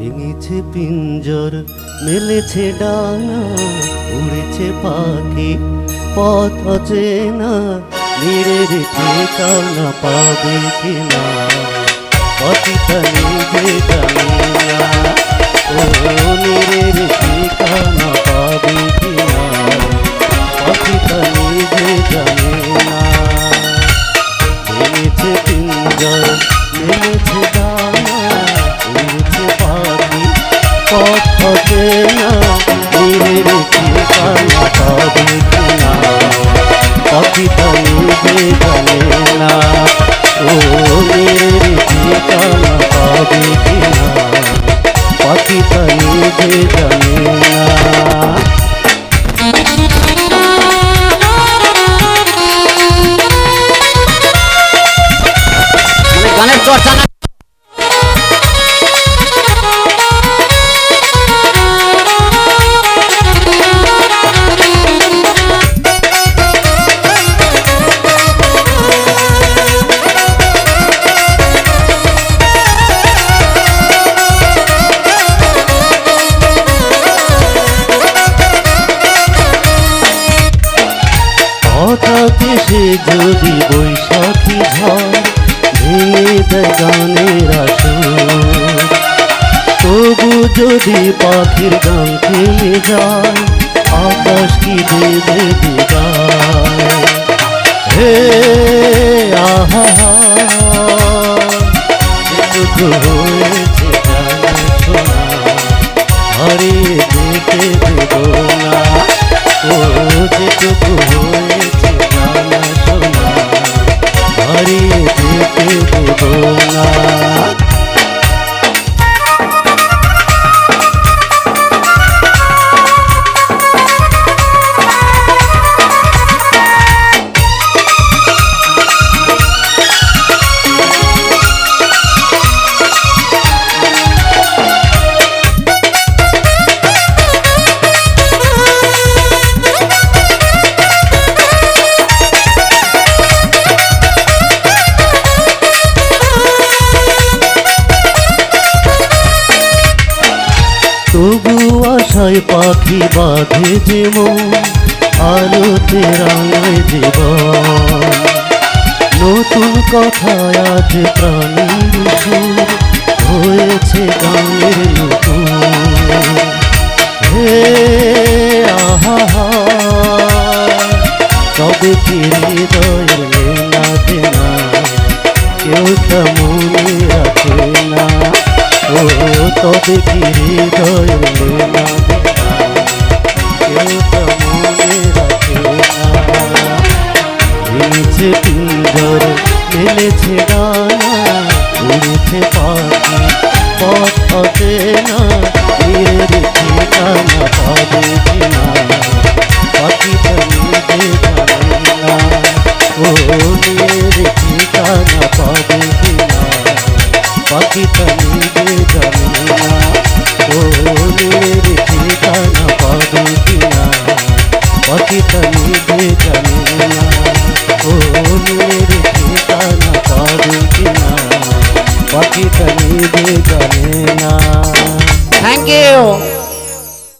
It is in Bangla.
ভেঙেছে পিঞ্জর, মেলেছে ডানা, উড়েছে পাখি, পথ অচেনা নীরের ঠিকানা পাবে কিনা? পথিতা নিজে জানে ও নীরের ঠিকানা পাবে কিনা? পথিতা না নীলের ঠিকানা পাবে কিনা? পাখিটা নিজে জানে না। ও নীলের ঠিকানা পাবে কিনা? পাখিটা নিজে জানে না। চর্চা যদি বৈশাখী ভেঙে দেয় গানের আসর। তবু যদি পাখির গান থেমে যায়, আকাশ কি দেবে বিদায় হে না তবু আশায় পাখি বাঁধে যে মন, আলোতে রাঙায় নতুন কথায় আজ প্রাণীর হয়েছে গানের নতুন। হে আহা তবে কি হৃদয়ের লেনা কেউ তা কি হৃদয়ের লেনা দেনা কেউ তা মনে রাখে না। পাখি, পথ হবে না। তীরের ঠিকানা কিনা। না। পাখিটা নিজে না। Thank you